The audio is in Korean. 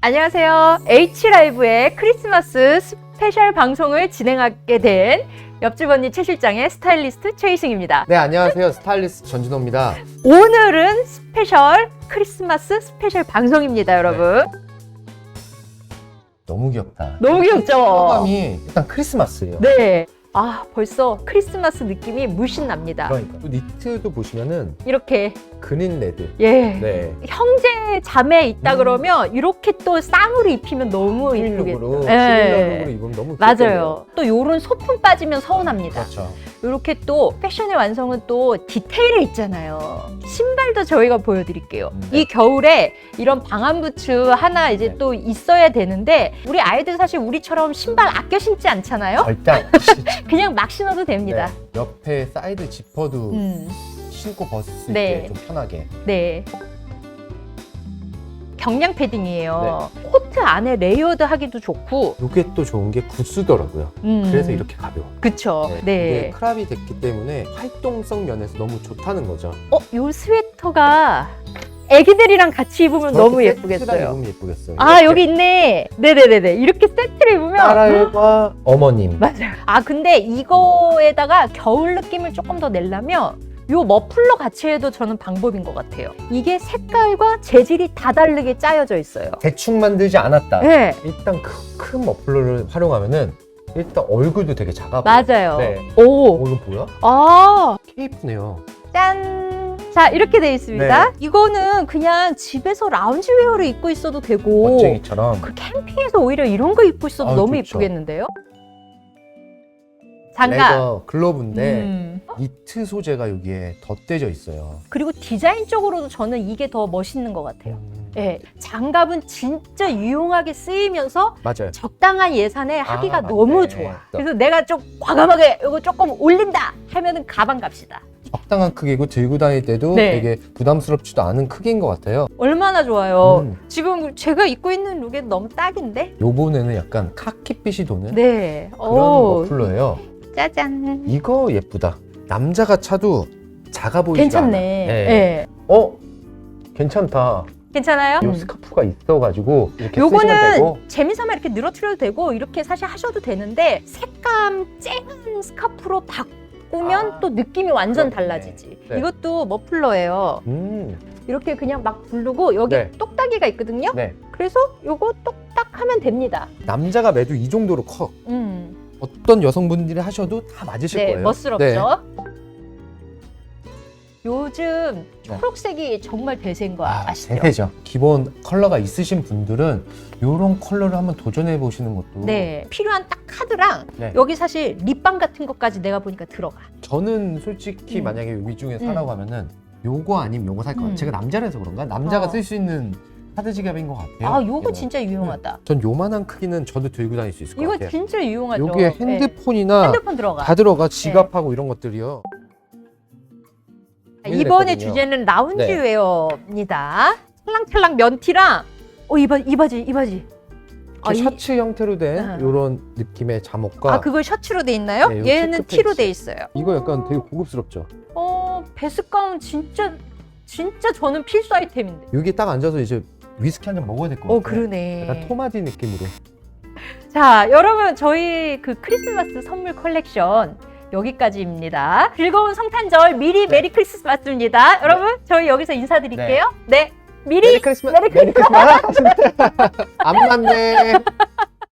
안녕하세요. H라이브의 크리스마스 스페셜 방송을 진행하게 된 옆집 언니 최 실장의 스타일리스트 최희승입니다. 네, 안녕하세요. 스타일리스트 전진호입니다. 오늘은 스페셜 크리스마스 스페셜 방송입니다, 여러분. 너무 귀엽다. 너무 귀엽죠? 소감이 일단 크리스마스예요. 네. 아, 벌써 크리스마스 느낌이 물씬 납니다. 그러니까 또 니트도 보시면은 이렇게 그린 레드. 예. 네. 형제 자매 있다 음. 그러면 이렇게 또 쌍으로 입히면 너무 시밀룩으로 이쁘겠죠. 시밀룩으로 입으면 너무 귀엽겠네요. 맞아요. 또 요런 소품 빠지면 서운합니다. 그렇죠. 이렇게 또 패션의 완성은 또 디테일이 있잖아요. 신발도 저희가 보여드릴게요. 네. 이 겨울에 이런 방한 부츠 하나 이제 네. 또 있어야 되는데 우리 아이들 사실 우리처럼 신발 아껴 신지 않잖아요. 절대 안 그냥 막 신어도 됩니다. 네. 옆에 사이드 지퍼도 음, 신고 벗을 수 네. 있게 좀 편하게. 네. 경량 패딩이에요. 네. 코트 안에 레이어드 하기도 좋고. 이게 또 좋은 게 구스더라고요. 음, 그래서 이렇게 가벼워. 그쵸. 네. 네. 이게 크랍이 됐기 때문에 활동성 면에서 너무 좋다는 거죠. 어, 요 스웨터가 애기들이랑 같이 입으면 너무 저렇게 세트랑 예쁘겠어요. 입으면 예쁘겠어요. 아 이렇게 여기 있네. 네네네네. 이렇게 세트를 입으면 딸알과 어머님. 맞아요. 아 근데 이거에다가 겨울 느낌을 조금 더 내려면 요 머플러 같이 해도 저는 방법인 것 같아요. 이게 색깔과 재질이 다 다르게 짜여져 있어요. 대충 만들지 않았다. 네, 일단 큰, 큰 머플러를 활용하면은 일단 얼굴도 되게 작아 보여. 맞아요. 네. 오, 어, 이거 뭐야? 아, 케이프네요. 짠. 자 이렇게 돼 있습니다. 네. 이거는 그냥 집에서 라운지웨어를 입고 있어도 되고 멋쟁이처럼. 그 캠핑에서 오히려 이런 거 입고 있어도 아, 너무 좋죠. 이쁘겠는데요? 장갑. 레더 글러브인데 음. 니트 소재가 여기에 덧대져 있어요. 그리고 디자인적으로도 저는 이게 더 멋있는 것 같아요. 음, 예, 장갑은 진짜 유용하게 쓰이면서 맞아요. 적당한 예산에 하기가 아, 너무 맞네. 좋아. 그래서 내가 좀 과감하게 이거 조금 올린다 하면은 가방 갑시다. 적당한 크기고 들고 다닐 때도 네. 되게 부담스럽지도 않은 크기인 것 같아요. 얼마나 좋아요. 음. 지금 제가 입고 있는 룩에 너무 딱인데? 요번에는 약간 카키빛이 도는 네. 그런 오, 머플러예요. 짜잔. 이거 예쁘다. 남자가 차도 작아 보이지 괜찮네. 않아. 예. 어? 괜찮다. 괜찮아요? 요 스카프가 있어가지고 이렇게 쓰시면 요거는 되고 재미삼아 이렇게 늘어뜨려도 되고 이렇게 사실 하셔도 되는데 색감 쨍한 스카프로 바꾸면 아, 또 느낌이 완전 그렇네. 달라지지. 네. 이것도 머플러예요. 음, 이렇게 그냥 막 부르고 여기 네. 똑딱이가 있거든요. 네. 그래서 요거 똑딱 하면 됩니다. 남자가 매도 이 정도로 커. 음. 어떤 여성분들이 하셔도 다 맞으실 네, 거예요. 멋스럽죠. 네. 요즘 초록색이 정말 대세인 거 아, 아, 시죠 대세죠. 기본 컬러가 있으신 분들은 이런 컬러를 한번 도전해 보시는 것도 네, 필요한 딱 카드랑 네. 여기 사실 립밤 같은 것까지 내가 보니까 들어가. 저는 솔직히 음. 만약에 위 중에 음. 사라고 하면은 요거 아니면 요거 살 거예요. 음. 제가 남자라서 그런가? 남자가 어. 쓸 수 있는 카드 지갑인 것 같아요. 아, 요거. 진짜 유용하다. 전 요만한 크기는 저도 들고 다닐 수 있을 것 이거 같아요. 진짜 유용하죠. 여기에 네. 핸드폰이나 핸드폰 들어가. 다 들어가 지갑하고 이런 것들이요. 아, 이번에 됐거든요. 주제는 라운지웨어입니다. 찰랑찰랑 면티랑 어, 이, 바, 이 바지, 이 바지. 저 아, 이- 셔츠 형태로 된 아. 이런 느낌의 잠옷과 아, 그걸 셔츠로 돼 있나요? 네, 요 얘는 체크 티로. 돼 있어요. 이거 약간 되게 고급스럽죠. 어, 베스 가운 진짜 진짜 저는 필수 아이템인데. 여기 딱 앉아서 이제 위스키 한 잔 먹어야 될 것 같아요. 어, 그러네. 약간 토마디 느낌으로. 자, 여러분 저희 그 크리스마스 선물 컬렉션 여기까지입니다. 즐거운 성탄절 미리 네. 메리 크리스마스입니다. 여러분 저희 여기서 인사드릴게요. 네. 미리 메리 크리스마스. 메리 크리스마스. 안 맞네.